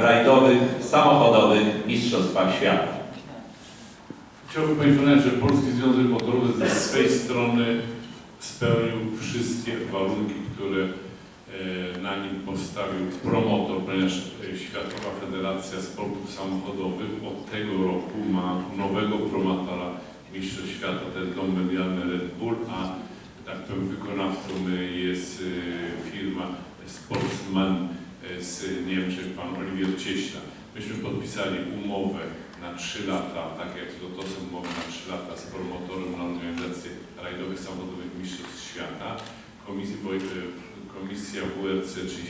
rajdowych, samochodowych Mistrzostwach Świata. Chciałbym poinformować, że Polski Związek Motorowy ze swej strony spełnił wszystkie warunki, które e, na nim postawił promotor, ponieważ e, Światowa Federacja Sportów Samochodowych od tego roku ma nowego promotora Mistrzostw Świata, to jest dom medialny Red Bull, a tak powiem wykonawcą jest Niemczech, pan Oliwier Cieśla. Myśmy podpisali umowę na 3 lata, tak jak to, są umowy na 3 lata z promotorem na organizację rajdowych samochodowych Mistrzostw Świata. E, komisja WRC, czyli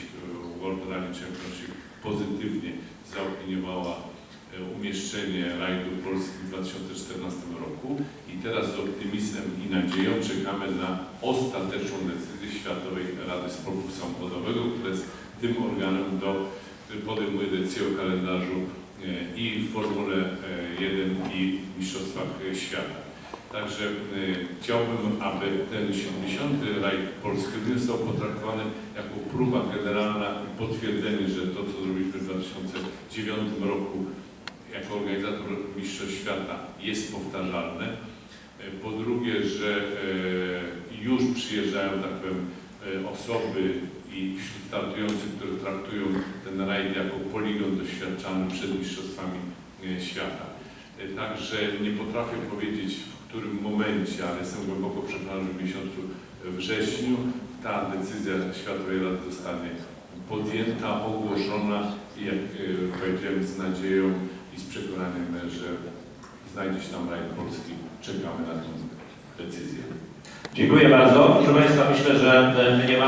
World Rally Championship, pozytywnie zaopiniowała e, umieszczenie rajdu Polski w 2014 roku i teraz z optymizmem i nadzieją czekamy na ostateczną decyzję Światowej Rady Sportu Samochodowego, która jest tym organem, do, który podejmuje decyzję o kalendarzu e, i w Formule e, 1 i w Mistrzostwach e, Świata. Także e, chciałbym, aby ten 70. rajd polski został potraktowany jako próba generalna i potwierdzenie, że to, co zrobiliśmy w 2009 roku jako organizator Mistrzostw Świata jest powtarzalne. E, Po drugie, że e, już przyjeżdżają, tak powiem, e, osoby i wśród startujących, które traktują ten rajd jako poligon doświadczalny przed Mistrzostwami e, Świata. E, Także nie potrafię powiedzieć w którym momencie, ale jestem głęboko przekonany, że w miesiącu wrześniu ta decyzja Światowej Rady zostanie podjęta, ogłoszona i jak e, powiedziałem z nadzieją i z przekonaniem, że znajdzie się tam rajd polski. Czekamy na tę decyzję. Dziękuję bardzo. Proszę Państwa, myślę, że e, nie mamy